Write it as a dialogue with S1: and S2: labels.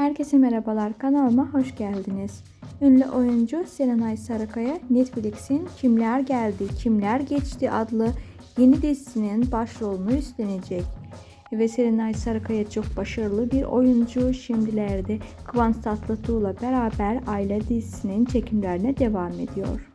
S1: Herkese merhabalar kanalıma hoş geldiniz. Ünlü oyuncu Serenay Sarıkaya Netflix'in Kimler Geldi Kimler Geçti adlı yeni dizisinin başrolünü üstlenecek. Ve Serenay Sarıkaya çok başarılı bir oyuncu. Şimdilerde Kıvanç Tatlıtuğ'la beraber Aile dizisinin çekimlerine devam ediyor.